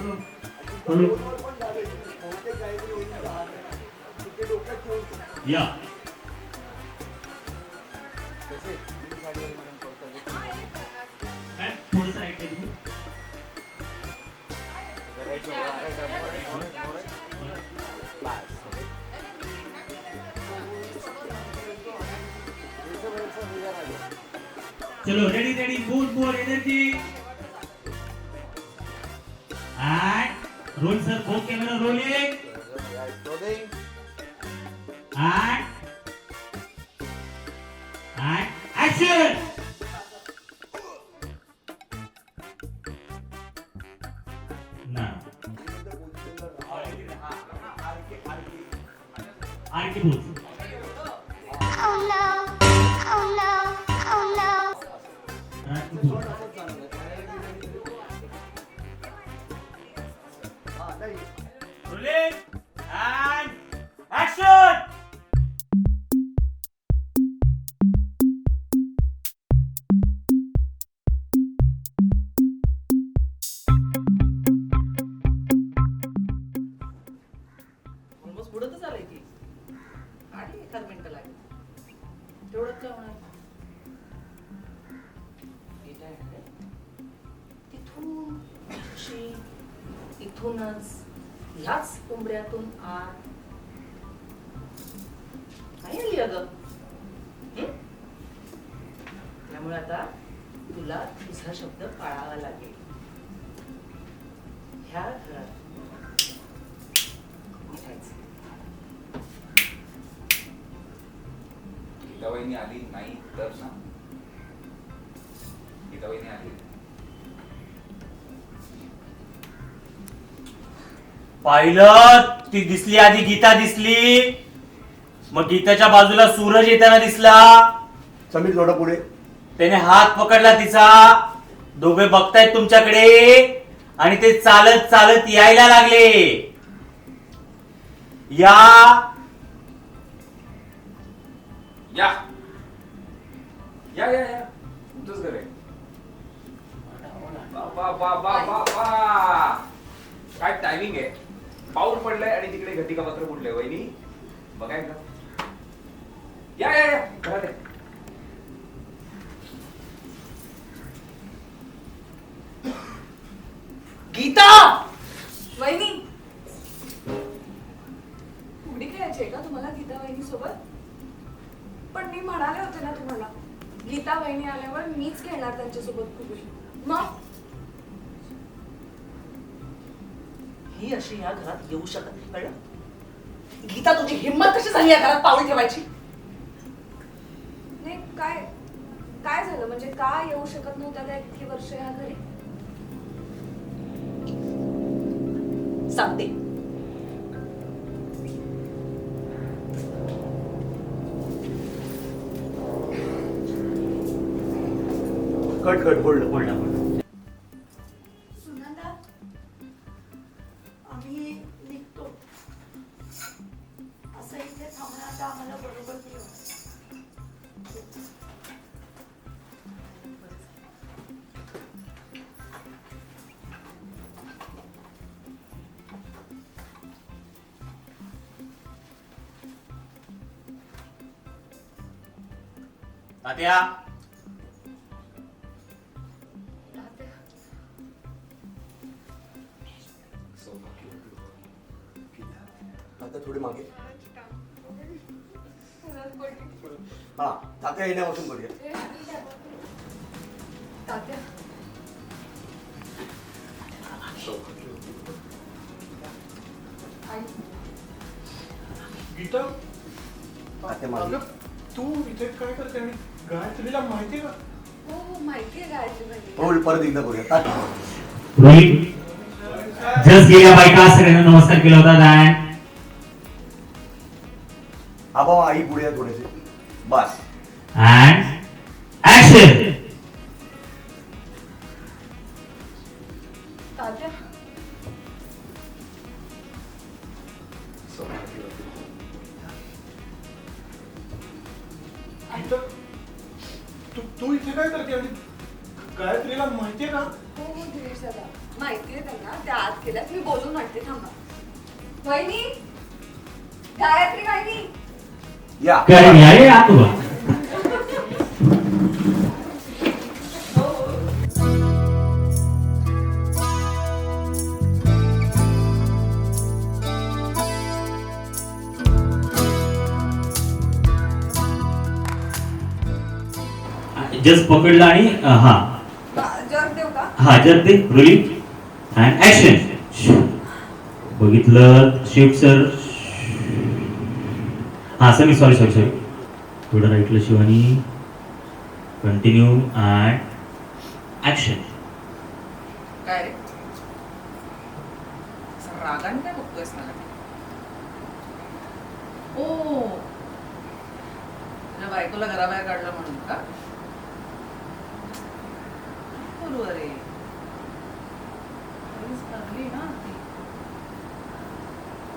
हळू या। काय? थोडंसं ऐकते तुम्ही चलो ready ready move more energy and roll sir both camera rolling and and action ना आरके बोल Oh इथूनच ह्याच उंबऱ्यातून आत नाही आली अगं त्यामुळे आता तुला तुझा शब्द पाळावा लागेल ह्या घरात गीताबाईंनी आली नाही तर सांग गीताबाईंनी आली पाहिलं ती दिसली आधी गीता दिसली. मग गीताच्या बाजूला सूरज येताना दिसला. समीर थोडं पुढे. त्याने हात पकडला तिचा. दोघे बघतायत तुमच्याकडे. आणि ते चालत चालत यायला लागले. या. या. या या या. तुमचंच घर आहे. वा, वा, वा, वा, वा. काय टायमिंग आहे? पडलंय आणि तिकडे घटिका मात्र बुडलंय वहिनी. बघाय का या या या. घरात गीता! वहिनी. उडी खेळायची आहे का तुम्हाला गीता वहिनी सोबत? पण मी म्हणाले होते ना तुम्हाला गीता वहिनी आल्यावर मीच खेळणार त्यांच्यासोबत फुगडी मग? ही अशी या घरात येऊ शकत नाही. कळलं? गीता तुझी हिंमत कशी झाली या घरात पाऊल ठेवायची? नाही काय काय झालं? म्हणजे का येऊ शकत नव्हत्या त्या इतकी वर्ष ह्या घरी? सांगते कट कट होल्ड बोलणं थांबणं आता आम्हाला बरोबर तात्या. आता थोडी मागे. हा तात्या येण्यापासून करूया. तात्या. आई. गीता तात्या मागे. अगं तू इथे काय करते आणि गायत्रीला माहिती का? हो हो माहिती आहे गायत्री परत एकदा करूया. ताट रोहित जस्ट गेल्या बायका सगळ्यांना नमस्कार केला होता आबा आई पुढे या थोडेसे. बस अँड ऍक्शन तू तू इथे काय करते? आणि गायत्रीला माहिती आहे का? हो हो दादा. माहितीये त्यांना. त्या आत केल्यात मी बोलून आणते थांबा. वहिनी! गायत्री वहिनी! या. कारण रे आत जस्ट पकडलं आणि हा. जग देऊ का? हा जर ते रोलिंग अँड ऍक्शन बघितलं शिव सर हां सर मी सॉरी सॉरी सॉरी थोडं राईटलं शिवानी. कंटिन्यू अँड ऍक्शन काय रे? रागाने काय बघतोयस मला? ओ! तुझ्या बायकोला घराबाहेर काढलं म्हणून का? करू अरे? खरीच ना ती.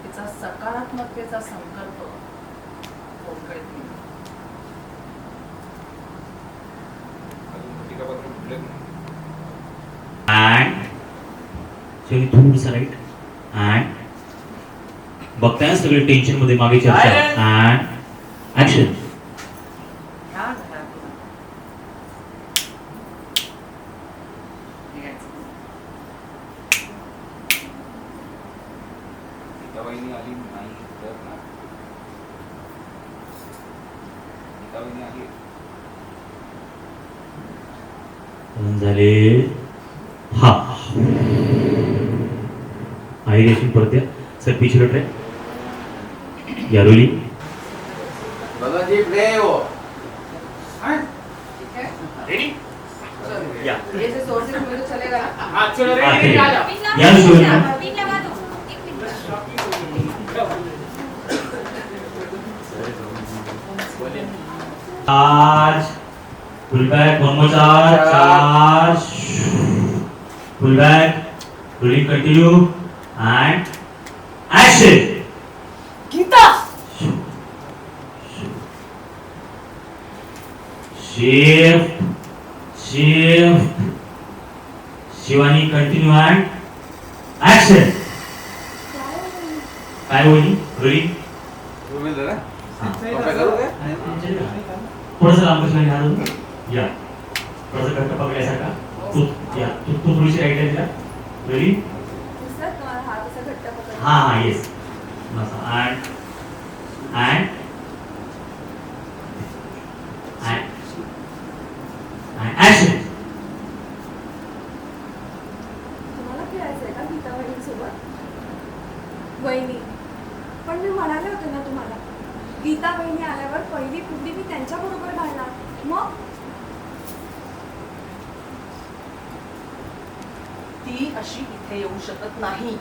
तिचा सकारात्मकतेचा संकल्प. अँड शिवानी थोडंसं राईट अँड बघताय सगळे टेन्शनमध्ये मागे चर्चा. अँड ऍक्शन आली नाही तर ना गीताबाईंनी आली झाले हा. आई रेशन परत या. सर पीछे लट रहे या रोली ठीक है या. ये से सोर्स से मुझे चलेगा ना? आते. या ना शिवानी पिन लगा दो एक minute charge pull back one more charge charge pull back rolling continue and action Geeta shift shift Shivani continue and action काय होईल रोलिंग थोडंसं शिवानी हात या. थोडंसं घट्ट पकडायसारखा तू या. तू तू थोडीशी राईट आहे तिला पकडला हा हा येस अँड अँड ऍक्शन तुम्हाला खेळायचंय का गीता वहिनीसोबत वहिनी पण मी म्हणाले होते ना तुम्हाला गीता वहिनी आल्यावर पहिली कुंडी मी त्यांच्या बरोबर घालणार मग ती अशी इथे येऊ शकत नाही.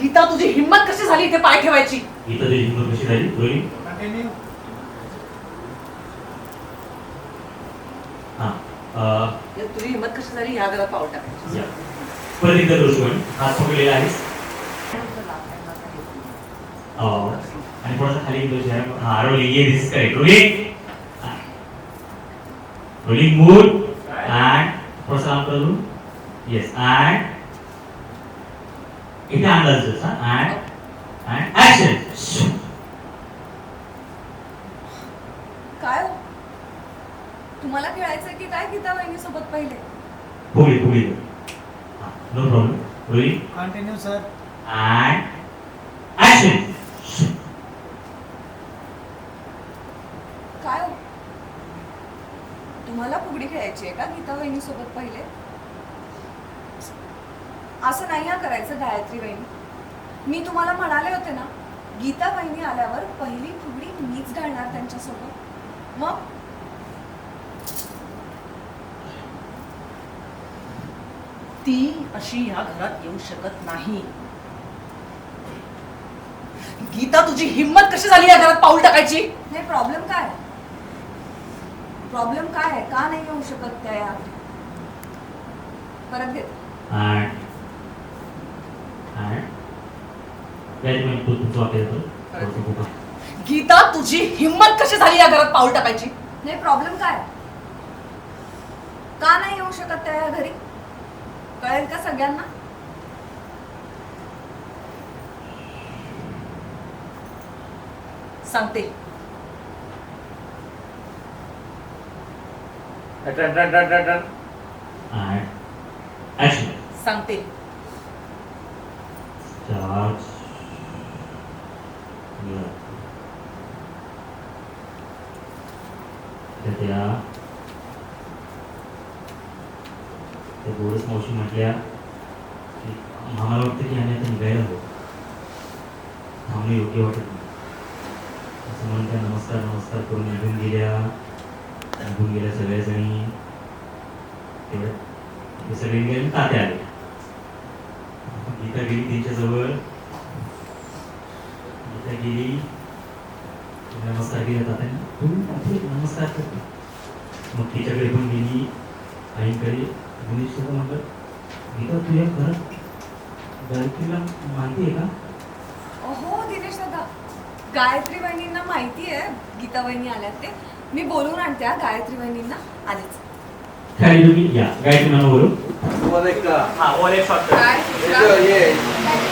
गीता तुझी हिंमत कशी झाली इथे पाय ठेवायची? इथं तुझी हिंमत कशी झाली? हा तुझी हिंमत कशी झाली? ह्या घरात पाऊल टाकायची. या. परत एकदा करू शिवानी हात पकडलेला आहेस. अं, आणि थोडासा खाली. हा ये this correct rolling rolling mood करू? येस अँड इथे अंदाज अँड अँड ऍक्शन काय हो? तुम्हाला खेळायचंय की काय गीता वहिनीसोबत पहिले? फुगली फुगली no problem rolling continue sir and action. काय हो? तुम्हाला करायची आहे का गीता वहिनीसोबत पहिले? असं नाही हा करायचं गायत्री वहिनी. मी तुम्हाला म्हणाले होते ना गीता वहिनी आल्यावर पहिली फुगडी मीच घालणार त्यांच्यासोबत. मग? ती अशी ह्या घरात येऊ शकत नाही. गीता तुझी हिंमत कशी झाली या घरात पाऊल टाकायची? नाही प्रॉब्लेम काय? प्रॉब्लेम काय आहे? का नाही येऊ शकत त्या या? परत घेते गीता तुझी हिंमत कशी झाली या घरात पाऊल टाकायची? नाही प्रॉब्लेम काय? का नाही येऊ शकत त्या या घरी? कळेल का सगळ्यांना? सांगते. सांगते. Yeah. तर त्या त्या गोरस मावशी म्हटल्या की आम्हाला वाटतं की आम्ही आता निघायला हवं. थांबणं योग्य वाटत नाही. असं म्हणून त्या नमस्कार नमस्कार करून निघून गेल्या. निघून गेल्या सगळ्याजणी तेवढ्या ते सगळे गेले आणि तात्या आले. गीता गेली त्यांच्याजवळ गीता गेली. नमस्कार केला तात्यांना. तुम्ही नमस्कार करतो. मग तिच्याकडे पण गेली. आईकडे. गुणेश तुला म्हणलं गीता तुझ्या खरं गायत्रीला माहिती आहे का? हो दिनेश दादा गायत्री वहिनींना माहिती आहे. गीता वहिनी आल्यात ते. मी बोलून आणते हा गायत्री वहिनींना आलेच काय तुम्ही? या. गायत्री मला बोलू. तुम्हाला एक हा वर एक काय? हे-